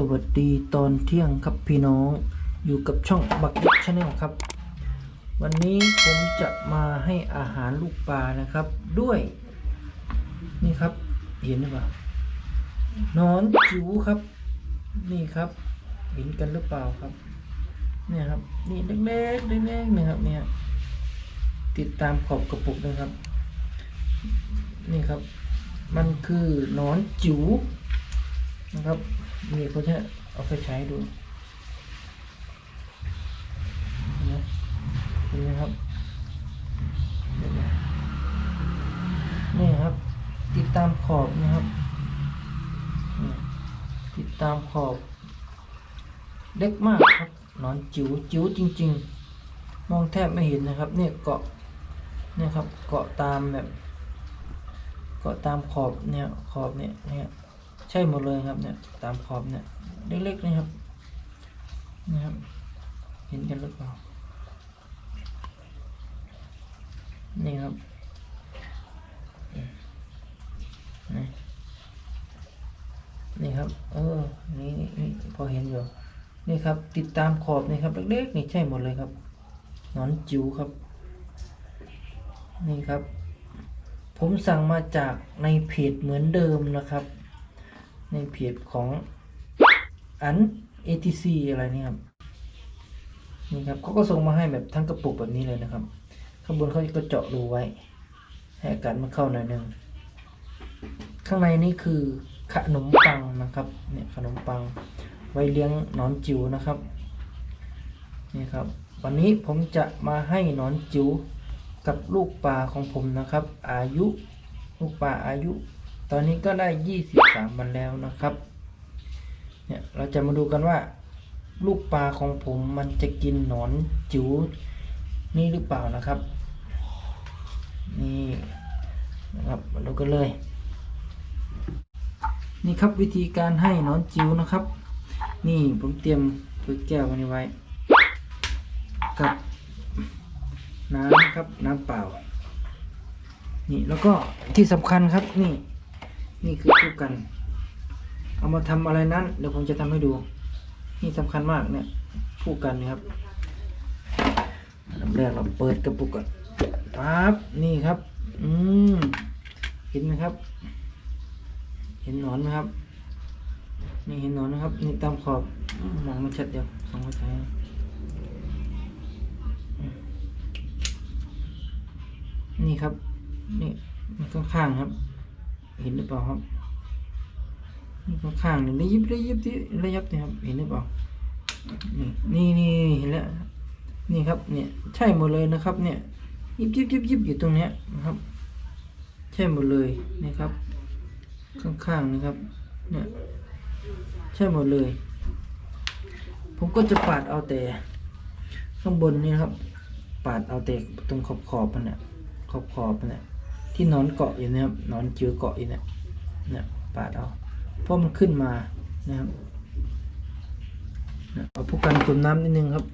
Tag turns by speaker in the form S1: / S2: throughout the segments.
S1: สวัสดีตอนเที่ยงครับพี่น้องอยู่กับช่องบักดิชาแนลครับ วันนี้ผมจะมาให้อาหารลูกปลานะครับ ด้วย นี่ครับ เห็นหรือเปล่านอนจิ๋วครับ นี่ครับ เห็นกันหรือเปล่าครับ เนี่ยครับ นี่เล็กๆเล็กๆนี่ยครับ เนี่ย ติดตามขอบกระปุกนะครับ นี่ครับ มันคือนอนจิ๋วนะครับ นี่เขาจะเอาไปใช้ดูนไหมเห็นไหมครับเห็นไหมนี่ครับ ติดตามขอบนะครับติดตามขอบ เล็กมากครับนอนจิ๋วจิ๋วจริง ๆ มองแทบไม่เห็นนะครับ เนี่ยเกาะเนี่ยครับ เกาะตามแบบ เกาะตามขอบเนี่ยขอบเนี่ยเนี่ย ใช่หมดเลยครับเนี่ยตามขอบเนี่ยเล็กๆนะครับนะครับ เห็นกันหรือเปล่านี่ครับนี่นี่ครับ เออ นี่นี่พอเห็นอยู่ นี่ครับ ติดตามขอบนี่ครับ เล็กๆ นี่ใช่หมดเลยครับ นอนจิ๋วครับ นี่ครับ ผมสั่งมาจากในเพจเหมือนเดิมนะครับ ในเพจของอัน ATC อะไรนี่ครับนี่ครับเขาก็ส่งมาให้แบบทั้งกระปุกแบบนี้เลยนะครับ ข้างบนเขาก็เจาะรูไว้ ให้อากาศมันเข้าหน่อยนึงข้างในนี่คือขนมปังนะครับเนี่ยขนมปังไว้เลี้ยงหนอนจิ๋วนะครับนี่ครับ วันนี้ผมจะมาให้หนอนจิ๋วกับลูกปลาของผมนะครับ อายุลูกปลาอายุ ตอนนี้ก็ได้ 23 วันแล้วนะครับ เนี่ยเราจะมาดูกันว่า ลูกปลาของผมมันจะกินหนอนจิ๋วนี่หรือเปล่านะครับ นี่นะครับมาดูกันเลย นี่ครับวิธีการให้หนอนจิ๋วนะครับ นี่ผมเตรียมถ้วยแก้วไว้กับน้ำครับน้ำเปล่า นี่แล้วก็ที่สำคัญครับนี่ นี่คือคู่กัน เอามาทำอะไรนั้น เดี๋ยวผมจะทำให้ดู นี่สำคัญมากเนี่ยคู่กันนะครับอันดับแรกเราเปิดกระปุกก่อนปั๊บนี่ครับ อืมเห็นไหมครับ เห็นหนอนไหมครับ นี่เห็นหนอนนะครับ นี่ตามขอบมมองไม่ชัดเดียวสองหัวใจนี่ครับ นี่มันข้างๆครับ เห็นหรือเปล่าครับนี่ข้างๆนี่ระยิบระยิบที่ระยับนี่ครับ เห็นหรือเปล่า นี่นี่เห็นแล้ว นี่ครับ เนี่ย ใช่หมดเลยนะครับ เนี่ยยิบยิบยิบยิบอยู่ตรงเนี้ยนะครับ ใช่หมดเลยนี่ครับ ข้างๆนะครับ เนี่ย ใช่หมดเลย ผมก็จะปาดเอาแต่ ข้างบนนี่ครับ ปาดเอาแต่ตรงขอบขอบมันเนี่ยขอบขอบมันเนี่ย ที่นอนเกาะอยู่นะครับนอนเจือเกาะอยู่เนี่ยเนี่ยปาดเอาเพราะมันขึ้นมานะครับเอาพวกกันจุ่มน้ำนิดนึงครับ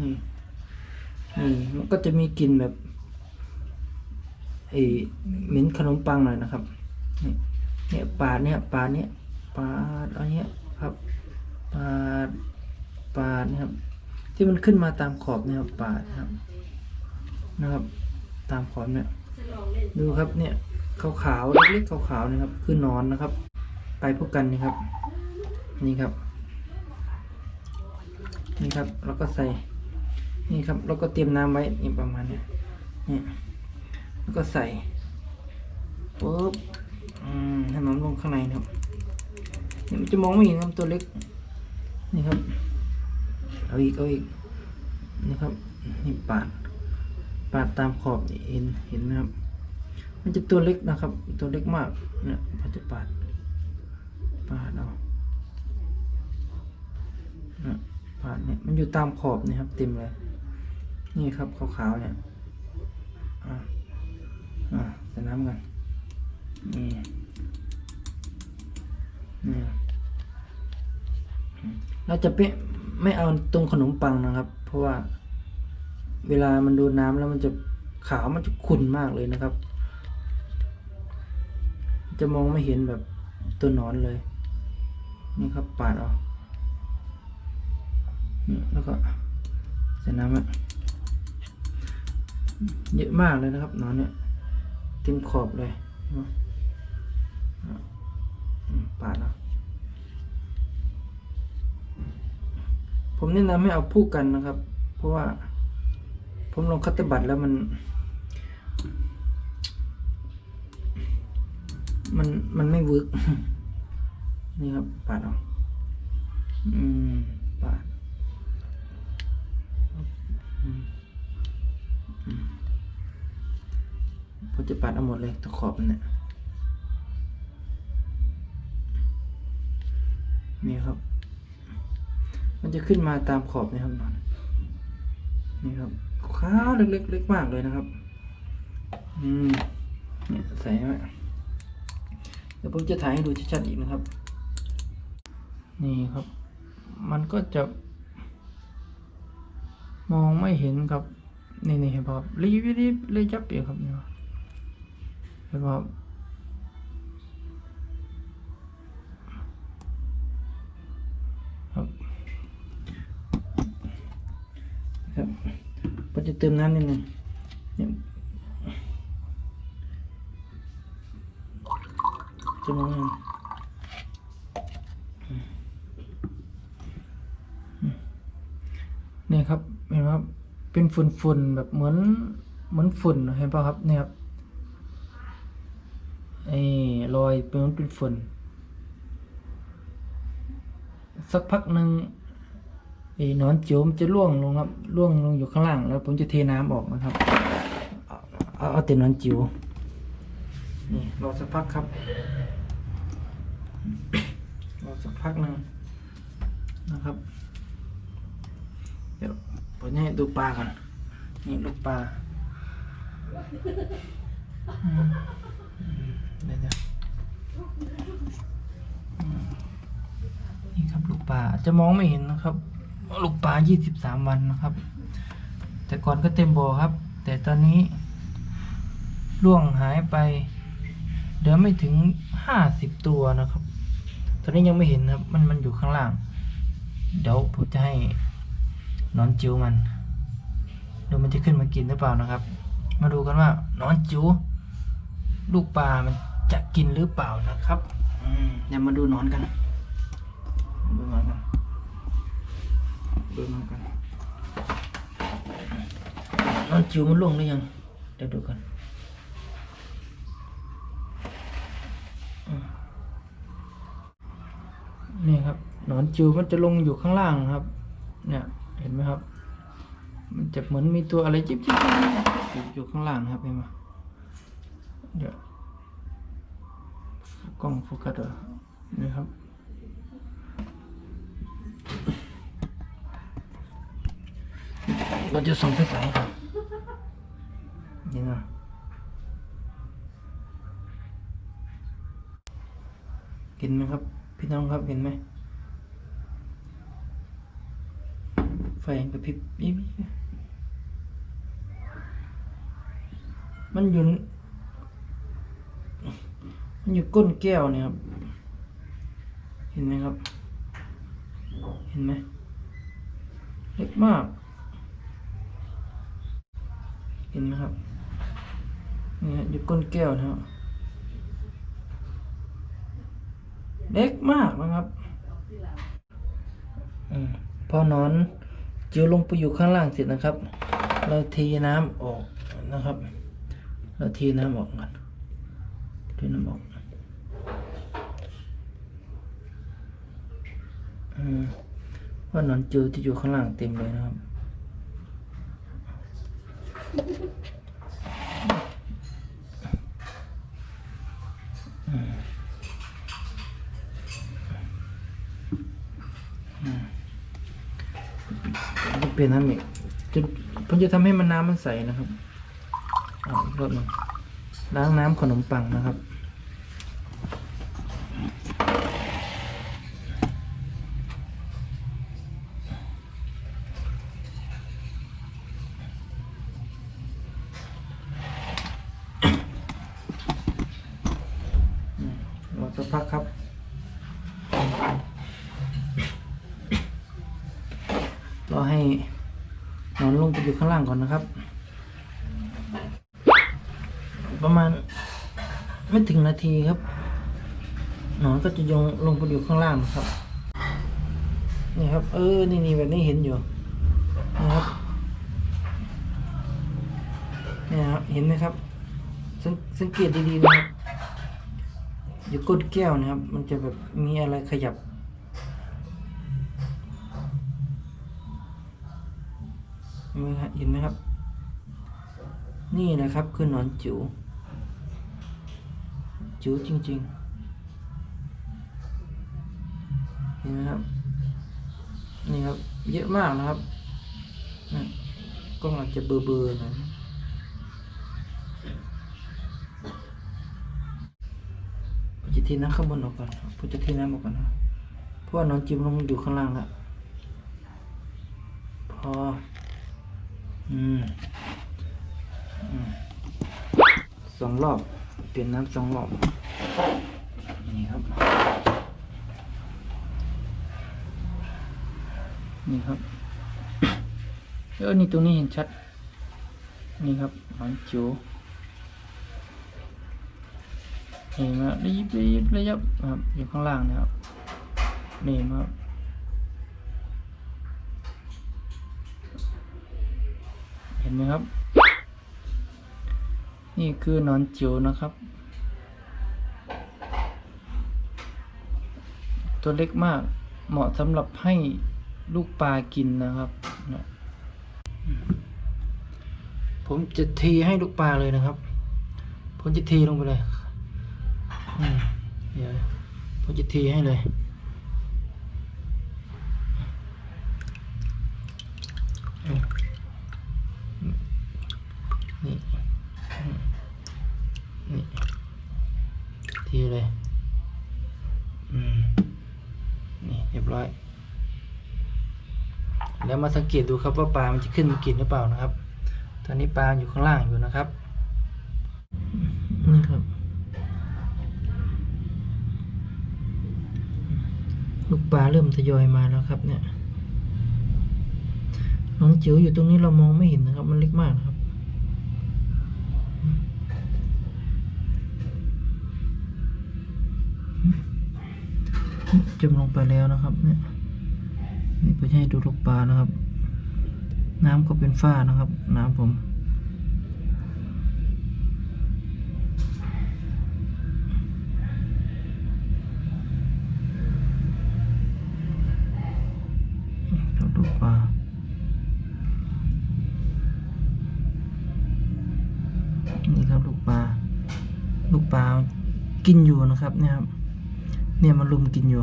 S1: นี่นี่มันก็จะมีกลิ่นแบบไอ้เหม็นขนมปังหน่อยนะครับนี่เนี่ยปาดเนี่ยปาดเนี่ยปาดเอาเนี้ยครับปาดปาดนะครับ ที่มันขึ้นมาตามขอบเนี่ยครับปาดนะครับนะครับ ตามขอบเนี่ย ดูครับเนี่ยขาวๆเล็กๆขาวๆนะครับ คือนอนนะครับ ไปพวกกันนี่ครับ นี่ครับ นี่ครับแล้วก็ใส่ นี่ครับแล้วก็เตรียมน้ำไว้นี่ประมาณเนี้ยนี่แล้วก็ใส่ปุ๊บอืมให้น้ำลงข้างในนะครับเนี่ยมันจะมองไม่เห็นครับตัวเล็ก นี่ครับ เอาอีกเอาอีกนี่ครับนี่ปาด ปาดตามขอบนี่เห็นเห็นไหมครับ มันจะตัวเล็กนะครับ ตัวเล็กมากเนี่ยพอจะปาดปาดเอาเนี่ยปาดเนี่ยมันอยู่ตามขอบนี่ครับ เต็มเลย นี่ครับขาวๆเนี่ยอ่าอ่าใส่น้ำกันนี่นี่เราจะไม่ไม่เอาตรงขนมปังนะครับ เพราะว่า เวลามันโดนน้ำแล้วมันจะขาวมันจะขุ่นมากเลยนะครับ จะมองไม่เห็นแบบตัวนอนเลย นี่ครับปาดเอานี่แล้วก็ใส่น้ำอะเยอะมากเลยนะครับนอนเนี่ยเต็มขอบเลยปาดเอาผมแนะนำให้เอาผู้กันนะครับ เพราะว่า ผมลองคัตเตอร์บัตแล้วมัน มันมันไม่เวิร์กนี่ครับปาดเอาอืมปาดอืมอืมผมจะปาดเอาหมดเลยตะขอบเนี่ยนี่ครับ มันจะขึ้นมาตามขอบนี่ครับนอน นี่ครับขาวเล็กๆเล็กมากเลยนะครับ อืมเนี่ยใส่ไว้เดี๋ยวผมจะถ่ายให้ดูชัดๆอีกนะครับ นี่ครับ มันก็จะ มองไม่เห็นครับนี่นี่เห็นป่ะครับรีบรีบเลยจับเองครับเนี่ยเห็นป่ะ เติมน้ำนิดนึงเนี่ยจะมองยังเนี่ยครับเห็นไหมครับเป็นฝุ่นๆแบบเหมือนเหมือนฝุ่นเห็นป่ะครับเนี่ยครับไอ้รอยเป็นเหมือนเป็นฝุ่นสักพักหนึ่ง ไอ้นอนจิ๋วมันจะร่วงลงครับร่วงลงอยู่ข้างล่าง แล้วผมจะเทน้ำออกนะครับ เอาเอาเต่หนอนจิ๋วนี่รอสักพักครับรอสักพักหนึ่งนะครับ เดี๋ยวผมจะให้ดูปลาก่อนนี่ลูกปลาเดี๋ยวนี่ครับลูกปลาจะมองไม่เห็นนะครับ ลูกปลายี่สิบสามวันนะครับ แต่ก่อนก็เต็มบ่อครับ แต่ตอนนี้ล่วงหายไปเหลือไม่ถึงห้าสิบตัวนะครับ ตอนนี้ยังไม่เห็นครับ มันมันอยู่ข้างล่าง เดี๋ยวผมจะให้หนอนจิ๋วมันดูมันจะขึ้นมากินหรือเปล่านะครับ มาดูกันว่าหนอนจิ๋วลูกปลา มันจะกินหรือเปล่านะครับอืมเดี๋ยวมาดูหนอนกันดูหนอน นดูหนอนกันหนอนจิ๋วมันล่วงหรือยัง เดี๋ยวดูกันนี่ครับ หนอนจิ๋วมันจะลงอยู่ข้างล่างครับ เนี่ย เห็นไหมครับ มันจะเหมือนมีตัวอะไรจิ๊บจิ๊บอยู่ข้างล่างครับเห็นไหมเดี๋ยวกล้องโฟกัสเหรอนี่ครับ เราจะส่องไฟฉายครับนี่นะเห็นไหมครับ พี่น้องครับเห็นไหมไฟกระพริบยิบมันอยู่มันอยู่ก้นแก้วเนี่ยครับ เห็นไหมครับ เห็นไหมเล็กมาก เห็นไหมครับนี่ฮะอยู่ก้นแก้วนะครับเล็กมากนะครับอืมพอนอนจิ๋วลงไปอยู่ข้างล่างเสร็จนะครับ เราเทน้ำออกนะครับ เราเทน้ำออกก่อนเทน้ำออกอืมเพราะหนอนจิ๋วที่อยู่ข้างล่างเต็มเลยนะครับ เปลี่ยนน้ำอีกจะผมจะทำให้มันน้ำมันใสนะครับอาอีกรอบนึงล้างน้ำขนมปังนะครับ ก็ให้นอนลงไปอยู่ข้างล่างก่อนนะครับ ประมาณไม่ถึงนาทีครับ นอนก็จะยงลงไปอยู่ข้างล่างนะครับ นี่ครับ เออ นี่นี่แบบนี้เห็นอยู่นะครับนี่ครับ เห็นไหมครับ สังสังเกตดีๆนะครับ อยู่ก้นแก้วนะครับ มันจะแบบมีอะไรขยับ เห็นไหมครับ นี่นะครับคือหนอนจิ๋วจิ๋วจริง ๆ เห็นไหมครับ นี่ครับ เยอะมากนะครับกล้องอาจจะเบอๆหน่อยผมจะเทีน้ำข้างบนออกก่อนผมจะเทน้ำออกก่อนนะเพราะว่านอนจิ๋วลงอยู่ข้างล่างแล้วพอ อืมสองรอบ เปลี่ยนน้ำสองรอบ นี่ครับ นี่ครับเออนี่ตรงนี้เห็นชัด นี่ครับหมันจิ๋วเห็นไหมระยิบระยิบระยับครับอยู่ข้างล่างนะครับนี่ครับ นไหมครับ นี่คือนอนจิ๋วนะครับ ตัวเล็กมากเหมาะสำหรับให้ลูกปลากินนะครับผมจะเทให้ลูกปลาเลยนะครับ ผมจะเทลงไปเลยเดี๋ยวผมจะเทให้เลย นี่อืมนี่ทีเลย อืม นี่เรียบร้อย แล้ว มาสังเกตดูครับว่าปลา มันจะขึ้นมากินหรือเปล่านะครับ ตอนนี้ปลาอยู่ข้างล่างอยู่นะครับนี่ครับ ลูกปลาเริ่มทยอยมาแล้วครับเนี่ยน้องจิ๋วอยู่ตรงนี้เรามองไม่เห็นนะครับ มันเล็กมากนะครับจมลงไปแล้วนะครับเนี่ยนี่เพื่อให้ดูลูกปลานะครับ น้ำก็เป็นฝ้านะครับ น้ำผมดูลูกปลานี่ครับลูกปลา ลูกปลากินอยู่นะครับเนี่ยครับ เนี่ยมันลุมกินอยู่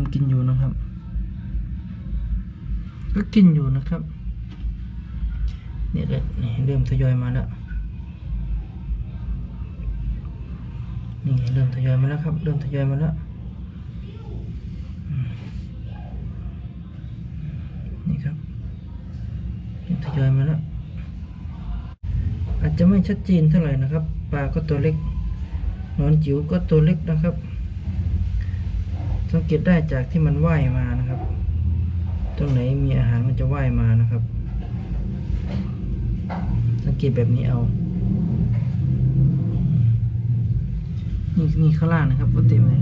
S1: มกินอยู่นะครับ ก็กินอยู่นะครับเนี่ยเริ่มนี่เริ่มทยอยมาแล้วนี่เริ่มทยอยมาแล้วครับ เริ่มทยอยมาแล้วนี่ครับเริ่มทยอยมาแล้วอาจจะไม่ชัดเจนเท่าไหร่นะครับปลาก็ตัวเล็กนอนจิ๋วก็ตัวเล็กนะครับ สังเกตได้จากที่มันว่ายมานะครับ ตรงไหนมีอาหารมันจะว่ายมานะครับ สังเกตแบบนี้เอานี่นี่ข้างล่างนะครับก็เต็มเลย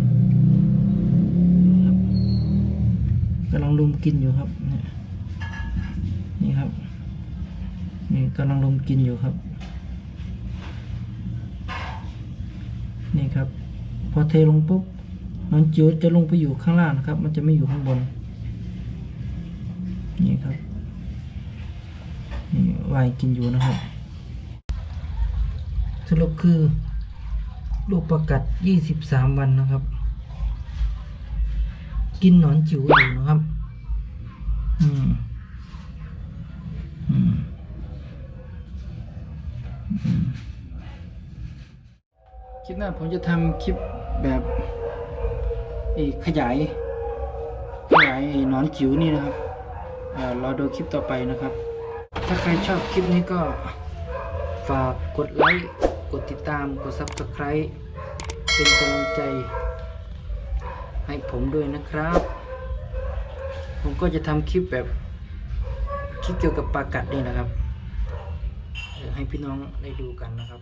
S1: กำลังลุมกินอยู่ครับเนี่ยนี่ครับ นี่กำลังลุมกินอยู่ครับ นี่ครับ พอเทลงปุ๊บ น้องจิ๋วจะลงไปอยู่ข้างล่างนะครับ มันจะไม่อยู่ข้างบน นี่ครับ นี่วายกินอยู่นะครับ สรุปคือ ลูกประกัด 23 วันนะครับ กินหนอนจิ๋วอยู่นะครับ อืม อืมคลิปหน้าผมจะทำคลิปแบบ ขยายขยายนอนจิ๋วนี่นะครับเอ่อรอดูคลิปต่อไปนะครับ ถ้าใครชอบคลิปนี้ก็ฝากกดไลค์กดติดตามกด Subscribe เป็นกำลังใจ ให้ผมด้วยนะครับ ผมก็จะทำคลิปแบบคลิปเกี่ยวกับปลากัดนี่นะครับให้พี่น้องได้ดูกันนะครับ